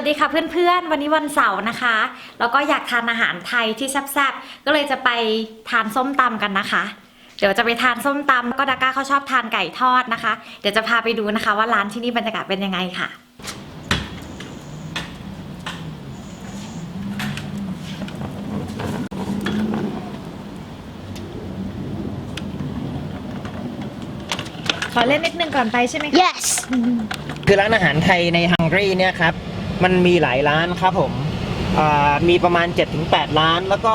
วัสดีค่ะเพื่อนๆ วันนี้วันเสาร์นะคะ แล้วก็อยากทานอาหารไทยที่แซ่บๆ ก็เลยจะไปทานส้มตำกันนะคะ เดี๋ยวจะไปทานส้มตำแล้วก็ดาก้าเขาชอบทานไก่ทอดนะคะ เดี๋ยวจะพาไปดูนะคะว่าร้านที่นี่บรรยากาศเป็นยังไงค่ะ ขอเล่นนิดนึงก่อนไปใช่ไหมคะ Yes. คือร้านอาหารไทยในฮังการีเนี่ยครับ มันมีหลายร้านครับผมมีประมาณ 7-8 ร้าน แล้วก็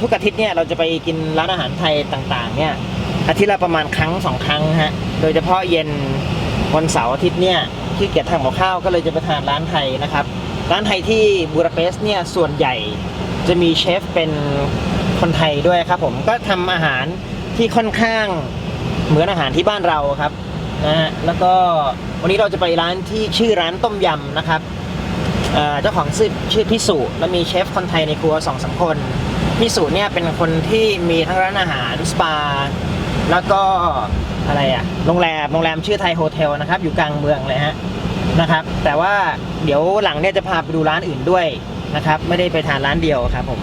ทุกอาทิตย์เนี่ยเราจะไปกินร้านอาหารไทยต่างๆ เนี่ยอาทิตย์ละประมาณครั้งสองครั้งฮะโดยเฉพาะเย็นวันเสาร์อาทิตย์เนี่ยที่เกียจทำกับข้าวก็เลยจะไปทานร้านไทยนะครับ ร้านไทยที่บูดาเปสต์เนี่ยส่วนใหญ่จะมีเชฟเป็นคนไทยด้วยครับผมก็ทำอาหารที่ค่อนข้างเหมือนอาหารที่บ้านเราครับนะฮะแล้วก็วันนี้เราจะไปร้านที่ชื่อร้านต้มยำนะครับ เจ้าของชื่อชื่อพิสุและมีเชฟคนไทยในครัวสองสามคนพิสุเนี่ยเป็นคนที่มีทั้งร้านอาหารสปา แล้วก็อะไรอะโรงแรมโรงแรมชื่อไทยโฮเทลนะครับอยู่กลางเมืองเลยฮะนะครับ แต่ว่าเดี๋ยวหลังเนี่ยจะพาไปดูร้านอื่นด้วยนะครับ ไม่ได้ไปทานร้านเดียวครับผม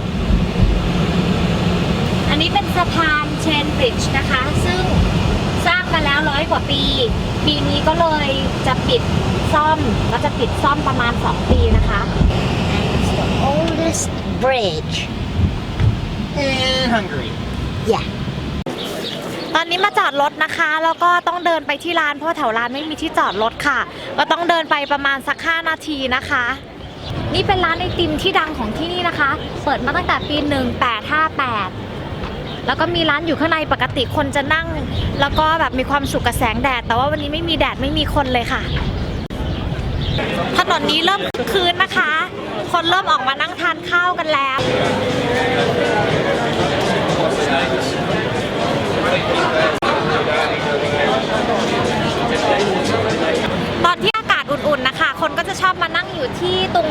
อันนี้เป็นสะพานเชนบริดจ์นะคะ ซึ่งสร้างมาแล้วร้อยกว่าปี ปีนี้ก็เลยจะปิดซ่อมก็จะปิดซ่อมประมาณ 2 ปีนะคะ Oldest bridge. in Hungary Yeah. ตอนนี้มาจอดรถนะคะ แล้วก็ต้องเดินไปที่ร้านเพราะว่าแถวร้านไม่มีที่จอดรถค่ะ ก็ต้องเดินไปประมาณสัก5นาทีนะคะ นี่เป็นร้านไอติมที่ดังของที่นี่นะคะ เปิดมาตั้งแต่ปี 1858 แล้วก็มีร้านอยู่ข้างในปกติคนจะนั่ง แล้วก็แบบมีความสุขกับแสงแดด แต่ว่าวันนี้ไม่มีแดดไม่มีคนเลยค่ะ ถนนนี้เริ่มคืนนะคะ คนเริ่มออกมานั่งทานข้าวกันแล้วตอนที่อากาศอุ่นๆนะคะ คนก็จะชอบมานั่งอยู่ที่ตรง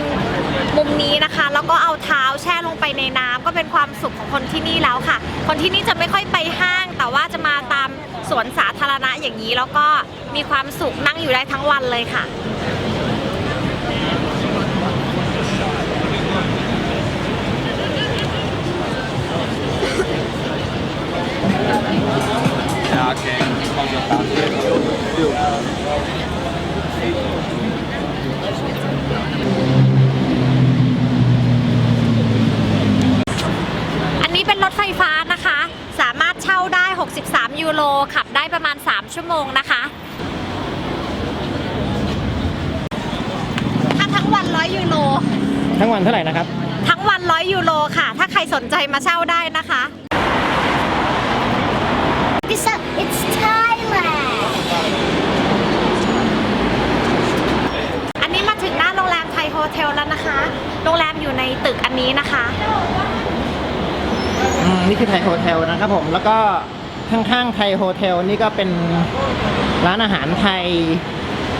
มุมนี้นะคะ แล้วก็เอาเท้าแช่ลงไปในน้ำก็เป็นความสุขของคนที่นี่แล้วค่ะ คนที่นี่จะไม่ค่อยไปห้าง แต่ว่าจะมาตามสวนสาธารณะอย่างนี้ แล้วก็มีความสุขนั่งอยู่ได้ทั้งวันเลยค่ะอันนี้เป็นรถไฟฟ้านะคะ สามารถเช่าได้ 63 ยูโร ขับได้ประมาณ 3 ชั่วโมงนะคะ ถ้าทั้งวัน100ยูโร ทั้งวันเท่าไหร่นะครับ ทั้งวัน100ยูโรค่ะ ถ้าใครสนใจมาเช่าได้นะคะ It's, a, it's Thailand. อันนี้มาถึงหน้าโรงแรมไทยโฮเทลแล้วนะคะ โรงแรมอยู่ในตึกอันนี้นะคะ อืมนี่คือไทยโฮเทลนะครับผม แล้วก็ ข้างๆไทยโฮเทลนี่ก็เป็นร้านอาหารไทย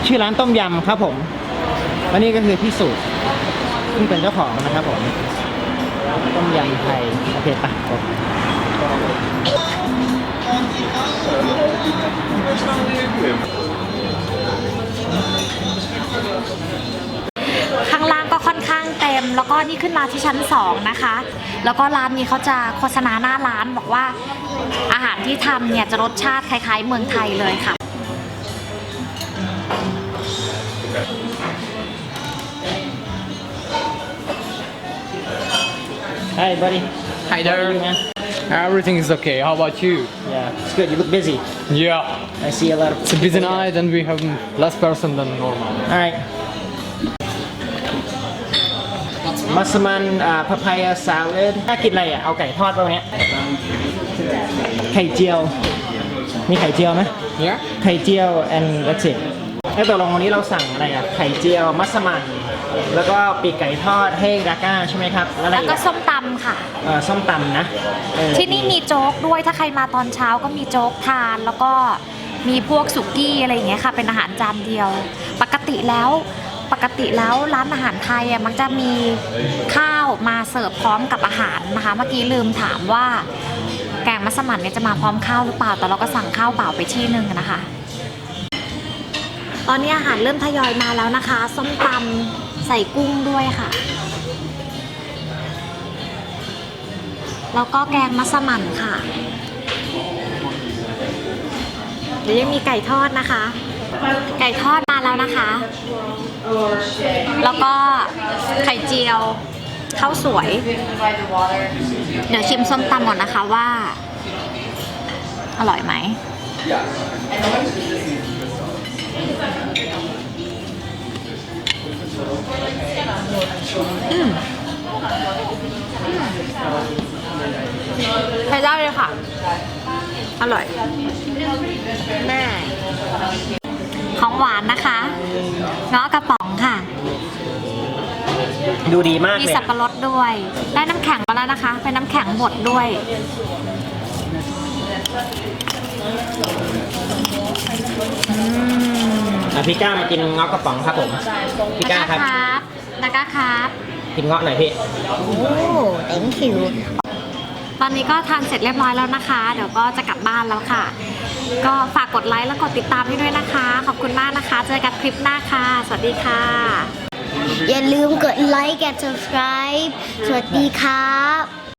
ชื่อร้านต้มยำครับผมและนี่ก็คือพี่สุซึ่งเป็นเจ้าของนะครับผม ต้มยำไทย โอเคปะผมข้างล่างก็ค่อนข้างเต็ม แล้วก็นี่ขึ้นมาที่ชั้น 2 นะคะ แล้วก็ร้านนี้เขาจะโฆษณาหน้าร้านบอกว่าอาหารที่ทำเนี่ยจะรสชาติคล้ายๆ เมืองไทยเลยค่ะไอ้บัดดี้ Hi there. Everything is okay. How about you? Yeah it's good you look busy Yeah. I see a lot of It's a busy night and we have less person than normal. alright มัสมันอ่าพาพายาซาเลดน่ากินอะไรอะ เอาไก่ทอดป่ะวันเนี้ยไข่เจียว มีไข่เจียวไหม Yeah? ไข่เจียว and that's it แล้วตกลงวันนี้เราสั่งอะไรอะ ไข่เจียว มัสมั่นแล้วก็ปีกไก่ทอดให้ดาก้าใช่ไหมครับ แล้วอะไรแล้วอีกก็อะส้มตำค่ะ เอ่อส้มตำนะเออที่นี่มีโจ๊กด้วยถ้าใครมาตอนเช้าก็มีโจ๊กทาน แล้วก็มีพวกสุกี้อะไรอย่างเงี้ยค่ะ เป็นอาหารจานเดียว ปกติแล้ว ปกติแล้วร้านอาหารไทยอะมักจะมีข้าวมาเสิร์ฟพร้อมกับอาหารนะคะ เมื่อกี้ลืมถามว่าแกงมัสมั่นเนี่ยจะมาพร้อมข้าวหรือเปล่า แต่เราก็สั่งข้าวเปล่าไปที่หนึ่งนะคะ ตอนนี้อาหารเริ่มทยอยมาแล้วนะคะ ส้มตำใส่กุ้งด้วยค่ะ แล้วก็แกงมัสมั่นค่ะ เดี๋ยวยังมีไก่ทอดนะคะ ไก่ทอดมาแล้วนะคะ แล้วก็ไข่เจียวข้าวสวย เดี๋ยวชิมส้มตำก่อนนะคะว่า อร่อยไหมอืมใช้ได้เลยค่ะ อร่อย แม่ ของหวานนะคะเงาะกระป๋องค่ะ ดูดีมากมีเลยสับปะรดด้วย ได้น้ำแข็งมาแล้วนะคะ เป็นน้ำแข็งบดด้วย อะพี่ก้ามากินเงาะกระป๋องครับผมพี่ก้าครับบนาก้าครับ กินเงาะหน่อยพี่โอ้ thank you ตอนนี้ก็ทานเสร็จเรียบร้อยแล้วนะคะ เดี๋ยวก็จะกลับ บ้านแล้วค่ะ ก็ฝากกดไลค์และกดติดตามให้ด้วยนะคะ ขอบคุณมากนะคะ เจอกันคลิปหน้าค่ะ สวัสดีค่ะ อย่าลืมกดไลค์กด subscribe สวัสดีครับ